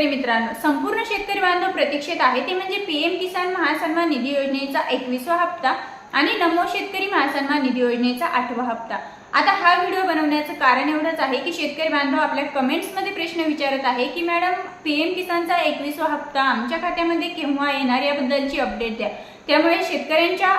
शेतकरी मित्रांनो संपूर्ण शेतकरी बांधव प्रतीक्षेत आहे. ते म्हणजे पीएम किसान महासन्मान निधी योजनेचा एकवीसवा हप्ता आणि नमो शेतकरी महासन्मान निधी योजनेचा आठवा हप्ता. आता हा व्हिडिओ बनवण्याचं कारण एवढंच आहे की शेतकरी बांधव आपल्या कमेंट्समध्ये प्रश्न विचारत आहे की मॅडम पीएम किसानचा एकवीसवा हप्ता आमच्या खात्यामध्ये केव्हा येणार याबद्दलची अपडेट द्या. त्यामुळे शेतकऱ्यांच्या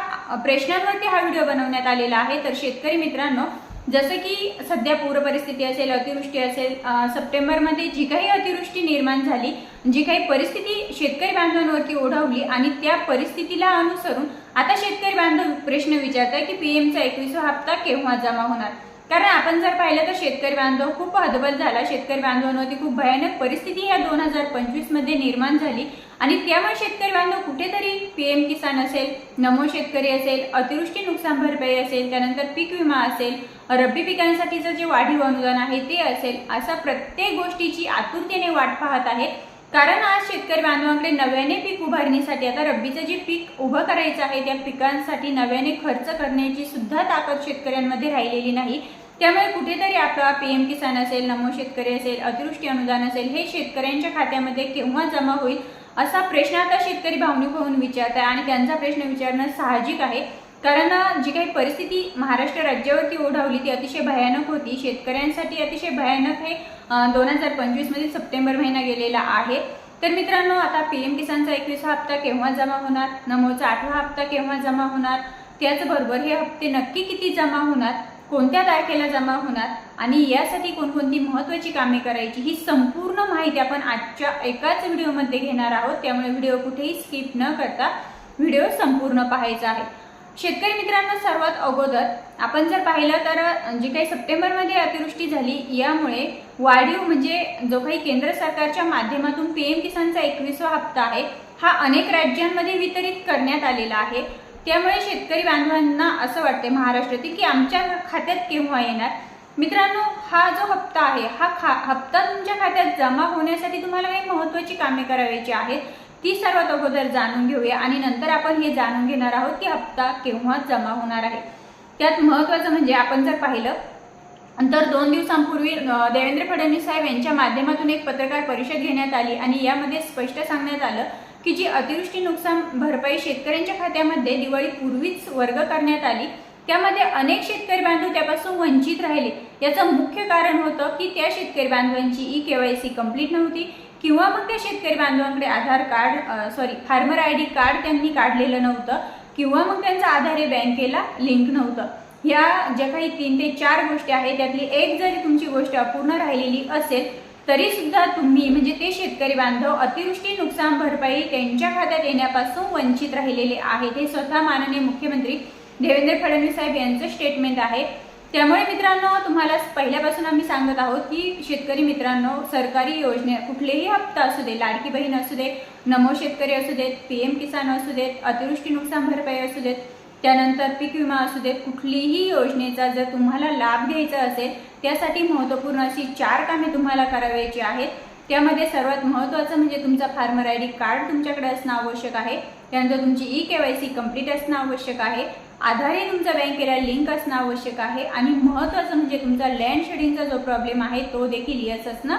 प्रश्नांवरती हा व्हिडिओ बनवण्यात आलेला आहे. तर शेतकरी मित्रांनो जसं की सध्या पूर परिस्थिती असेल अतिवृष्टी असेल सप्टेंबरमध्ये जी काही अतिवृष्टी निर्माण झाली जी काही परिस्थिती शेतकरी बांधवांवरती ओढावली आणि त्या परिस्थितीला अनुसरून आता शेतकरी बांधव प्रश्न विचारताय की पीएमचा एकवीसवा हप्ता केव्हा जमा होणार? कारण आपण जर पाहिलं तर शेतकरी बांधव खूप हतबल झाला. शेतकरी बांधवांवरती खूप भयानक परिस्थिती या दोन हजार पंचवीसमध्ये निर्माण झाली. आणि त्यामुळे शेतकरी बांधव कुठेतरी पीएम किसान असेल नमो शेतकरी असेल अतिवृष्टी नुकसान भरपाई असेल त्यानंतर पीक विमा असेल रब्बी पिकांसाठीचं जे वाढीव अनुदान आहे ते असेल असा प्रत्येक गोष्टीची आतुरतेने वाट पाहत आहेत कारण आज शेतकरी बांधवांकडे नव्याने पीक उभारणीसाठी आता रब्बीचं जे पीक उभं करायचं आहे त्या पिकांसाठी नव्याने खर्च करण्याची सुद्धा ताकद शेतकऱ्यांमध्ये राहिलेली नाही. त्यामुळे कुठेतरी आपला पीएम किसान असेल नमो शेतकरी असेल अतिवृष्टी अनुदान असेल हे शेतकऱ्यांच्या खात्यामध्ये केव्हा जमा होईल असा प्रश्न आता शेतकरी भावनिक होऊन विचारत आहे आणि त्यांचा प्रश्न विचारणं साहजिक आहे. कारण जी काही परिस्थिती महाराष्ट्र राज्यावरती ओढावली ती अतिशय भयानक होती. शेतकऱ्यांसाठी अतिशय भयानक हे दोन हजार पंचवीसमधील सप्टेंबर महिना गेलेला आहे. तर मित्रांनो आता पी एम किसानचा एकवीसवा हप्ता केव्हा जमा होणार? नमोचा आठवा हप्ता केव्हा जमा होणार? त्याचबरोबर हे हप्ते नक्की किती जमा होणार? कोणत्या तारखेला जमा होणार? आणि यासाठी कोणकोणती महत्त्वाची कामे करायची? ही संपूर्ण माहिती आपण आजच्या एकाच व्हिडिओमध्ये घेणार आहोत. त्यामुळे व्हिडिओ कुठेही स्किप न करता व्हिडिओ संपूर्ण पाहायचा आहे. शेतकरी मित्रांनो सर्वात अगोदर आपण जर पाहिलं तर जी काही सप्टेंबरमध्ये अतिवृष्टी झाली यामुळे वाढीव म्हणजे जो काही केंद्र सरकारच्या माध्यमातून पीएम किसानचा एकवीसवा हप्ता आहे हा अनेक राज्यांमध्ये वितरित करण्यात आलेला आहे. त्यामुळे शेतकरी बांधवांना असं वाटते महाराष्ट्रातील की आमच्या खात्यात केव्हा येणार? मित्रांनो हा जो हप्ता आहे हा खा हप्ता तुमच्या खात्यात जमा होण्यासाठी तुम्हाला काही महत्त्वाची कामे करायची आहेत. ती सर्वात अगोदर जाणून घेऊया आणि नंतर आपण हे जाणून घेणार आहोत की हप्ता केव्हा जमा होणार आहे. त्यात महत्त्वाचं म्हणजे आपण जर पाहिलं तर दोन दिवसांपूर्वी देवेंद्र फडणवीस साहेब यांच्या माध्यमातून एक पत्रकार परिषद घेण्यात आली आणि यामध्ये स्पष्ट सांगण्यात आलं की जी अतिवृष्टी नुकसान भरपाई शेतकऱ्यांच्या खात्यामध्ये दिवाळीपूर्वीच वर्ग करण्यात आली त्यामध्ये अनेक शेतकरी बांधव त्यापासून वंचित राहिले. याचं मुख्य कारण होतं की त्या शेतकरी बांधवांची e K Y C complete नव्हती किंवा मग त्या शेतकरी बांधवांकडे Aadhaar card sorry farmer I D card त्यांनी काढलेलं नव्हतं किंवा मग त्यांचं आधार हे बँकेला लिंक नव्हतं. ह्या ज्या काही तीन ते चार गोष्टी आहेत त्यातली एक जरी तुमची गोष्ट अपूर्ण राहिलेली असेल तरी सुद्धा तुम्ही म्हणजे ते शेतकरी बांधव अतिवृष्टी नुकसान भरपाई त्यांच्या खात्यात येण्यापासून वंचित राहिलेले आहेत. हे स्वतः माननीय मुख्यमंत्री देवेंद्र फडणवीस साहेब यांचं स्टेटमेंट आहे. त्यामुळे मित्रांनो तुम्हाला पहिल्यापासून आम्ही सांगत आहोत की शेतकरी मित्रांनो सरकारी योजने कुठलेही हप्ता असू दे लाडकी बहीण असू दे नमो शेतकरी असू देत पी एम किसान असू देत अतिवृष्टी नुकसान भरपाई असू देत त्यानंतर पीक विमा असू देत कुठलीही योजनेचा जर तुम्हाला लाभ घ्यायचा असेल त्यासाठी महत्त्वपूर्ण अशी चार कामे तुम्हाला करावयाची आहेत. त्यामध्ये सर्वात महत्त्वाचं म्हणजे तुमचा फार्मर आय डी कार्ड तुमच्याकडे असणं आवश्यक आहे. त्यानंतर तुमची e K Y C complete असणं आवश्यक आहे. आधारे तुमचा बँकेला लिंक असणं आवश्यक आहे. आणि महत्त्वाचं म्हणजे तुमचा लँड शेडिंगचा जो प्रॉब्लेम आहे तो देखील यस असणं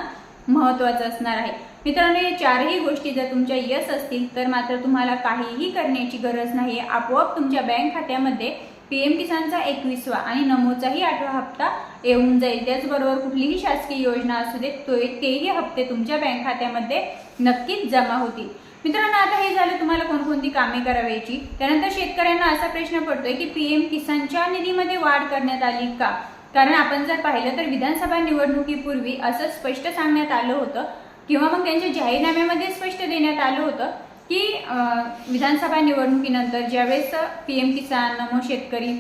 महत्त्वाचं असणार आहे. मित्रांनो या चारही गोष्टी जर तुमच्या यस असतील तर मात्र तुम्हाला काहीही करण्याची गरज नाही आपोआप तुमच्या बँक खात्यामध्ये पी एम किसानचा एकवीसवा आणि नमोचाही आठवा हप्ता येऊन जाईल. त्याचबरोबर कुठलीही शासकीय योजना असू देत तो तेही हप्ते तुमच्या बँक खात्यामध्ये नक्कीच जमा होतील. मित्रांनो आता हे झालं तुम्हाला कोणकोणती कामे करावायची त्यानंतर शेतकऱ्यांना असा प्रश्न पडतोय की पी एम किसानच्या निधीमध्ये वाढ करण्यात आली का? कारण आपण जर पाहिलं तर विधानसभा निवडणुकीपूर्वी असं स्पष्ट सांगण्यात आलं होतं किंवा मग त्यांच्या जाहीरनाम्यामध्ये स्पष्ट देण्यात आलं होतं की विधानसभा निवडणुकीनंतर ज्यावेळेस पी एम किसान नमो शेतकरी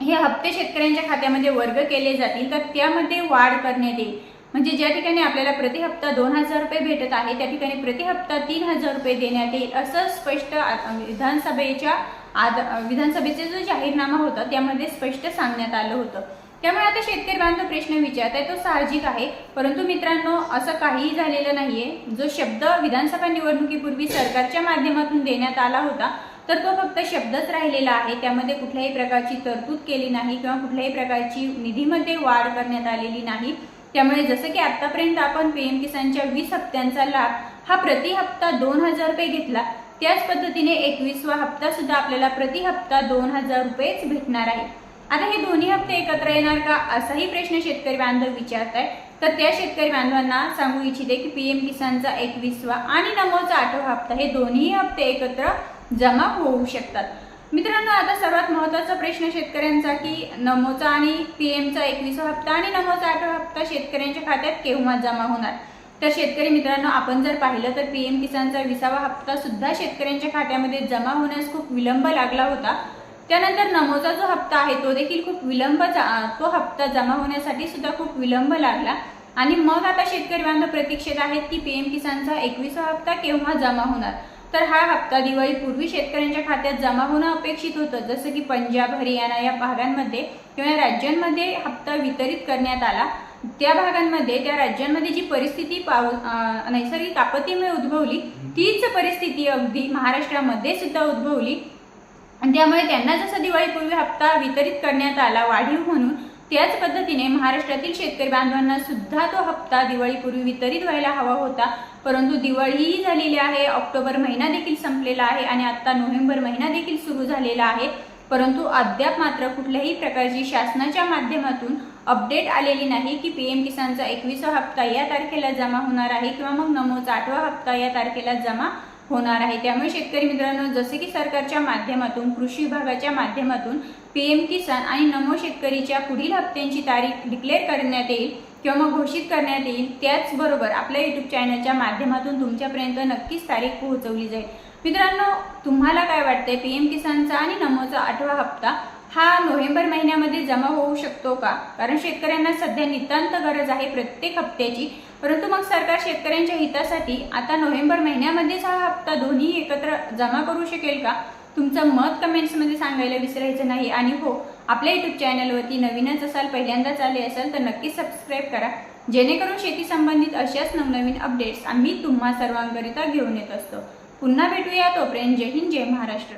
हे हप्ते शेतकऱ्यांच्या खात्यामध्ये वर्ग केले जातील तर त्यामध्ये वाढ करण्यात येईल. म्हणजे ज्या ठिकाणी आपल्याला प्रति हप्ता दोन हजार रुपये भेटत आहे त्या ठिकाणी प्रति हप्ता तीन हजार रुपये देण्यात येईल असं स्पष्ट आ- विधानसभेच्या आद विधानसभेचा जो जाहीरनामा होता त्यामध्ये स्पष्ट सांगण्यात आलं होतं. त्यामुळे आता शेतकरी बांधव प्रश्न विचारत आहे तो साहजिक आहे. परंतु मित्रांनो असं काहीही झालेलं नाहीये. जो शब्द विधानसभा निवडणुकीपूर्वी सरकारच्या माध्यमातून देण्यात आला होता तर तो फक्त शब्दच राहिलेला आहे. त्यामध्ये कुठल्याही प्रकारची तरतूद केली नाही किंवा कुठल्याही प्रकारची निधीमध्ये वाढ करण्यात आलेली नाही. त्यामुळे जसं की आत्तापर्यंत आपण पीएम किसानच्या वीस हप्त्यांचा लाभ हा प्रति हप्ता दोन हजार रुपये घेतला त्याच पद्धतीने एकवीसवा हप्ता सुद्धा आपल्याला प्रति हप्ता दोन हजार रुपयेच भेटणार आहे. आता हे दोन्ही हप्ते एकत्र येणार का असाही प्रश्न शेतकरी बांधव विचारताय. तर त्या शेतकरी बांधवांना सांगू इच्छिते की पीएम किसानचा एकवीसवा आणि नमोचा आठवा हप्ता हे दोन्ही हप्ते एकत्र जमा होऊ शकतात. मित्रांनो आता सर्वात महत्त्वाचा प्रश्न शेतकऱ्यांचा की नमोचा आणि पीएमचा एकवीसा हप्ता आणि नमोचा आठवा हप्ता शेतकऱ्यांच्या खात्यात केव्हा जमा होणार? तर शेतकरी मित्रांनो आपण जर पाहिलं तर पीएम किसानचा विसावा हप्ता सुद्धा शेतकऱ्यांच्या खात्यामध्ये जमा होण्यास खूप विलंब लागला होता. त्यानंतर नमोचा जो हप्ता आहे तो देखील खूप विलंब जा- तो हप्ता जमा होण्यासाठी सुद्धा खूप विलंब लागला. आणि मग आता शेतकरी बांधव प्रतीक्षेत आहेत की पीएम किसानचा एकवीसा हप्ता केव्हा जमा होणार? तर हा हप्ता दिवाळीपूर्वी शेतकऱ्यांच्या खात्यात जमा होणं अपेक्षित होतं. जसं की पंजाब हरियाणा या भागांमध्ये किंवा या राज्यांमध्ये हप्ता वितरित करण्यात आला त्या भागांमध्ये त्या राज्यांमध्ये जी परिस्थिती पाऊ नैसर्गिक आपत्तीमुळे उद्भवली तीच परिस्थिती अगदी महाराष्ट्रामध्ये सुद्धा उद्भवली. आणि त्यामुळे त्यांना जसं दिवाळीपूर्वी हप्ता वितरित करण्यात आला वाढीव म्हणून त्याच पद्धतीने महाराष्ट्रातील शेतकरी बांधवांना सुद्धा तो हप्ता दिवाळीपूर्वी वितरित व्हायला हवा होता. परंतु दिवाळीही झालेली आहे ऑक्टोबर महिना देखील संपलेला आहे आणि आता नोव्हेंबर महिना देखील सुरू झालेला आहे. परंतु अद्याप मात्र कुठल्याही प्रकारची शासनाच्या माध्यमातून अपडेट आलेली नाही की पी एम किसानचा एकविसा हप्ता या तारखेला जमा होणार आहे किंवा मग नमोचा आठवा हप्ता या तारखेला जमा होणार आहे. त्यामुळे शेतकरी मित्रांनो जसे की सरकारच्या माध्यमातून कृषी विभागाच्या माध्यमातून पीएम किसान आणि नमो शेतकरीच्या पुढील हप्त्यांची तारीख डिक्लेअर करण्यात येईल किंवा मग घोषित करण्यात येईल त्याचबरोबर आपल्या युट्यूब चॅनलच्या माध्यमातून तुमच्यापर्यंत नक्कीच तारीख पोहोचवली जाईल. मित्रांनो तुम्हाला काय वाटतंय? पीएम किसानचा आणि नमोचा आठवा हप्ता हा नोव्हेंबर महिन्यामध्ये जमा होऊ शकतो का? कारण शेतकऱ्यांना सध्या नितांत गरज आहे प्रत्येक हप्त्याची. परंतु मग सरकार शेतकऱ्यांच्या हितासाठी आता नोव्हेंबर महिन्यामध्येच हा हप्ता दोन्ही एकत्र जमा करू शकेल का? तुमचं मत कमेंट्समध्ये सांगायला विसरायचं नाही. आणि हो आपल्या युट्यूब चॅनलवरती नवीनच असाल पहिल्यांदाच आले असाल तर नक्कीच सबस्क्राईब करा. जेणेकरून शेती संबंधित अशाच नवनवीन अपडेट्स आम्ही तुम्हा सर्वांकरिता घेऊन येत असतो. पुन्हा भेटूया तोपर्यंत. जय हिंद जय महाराष्ट्र.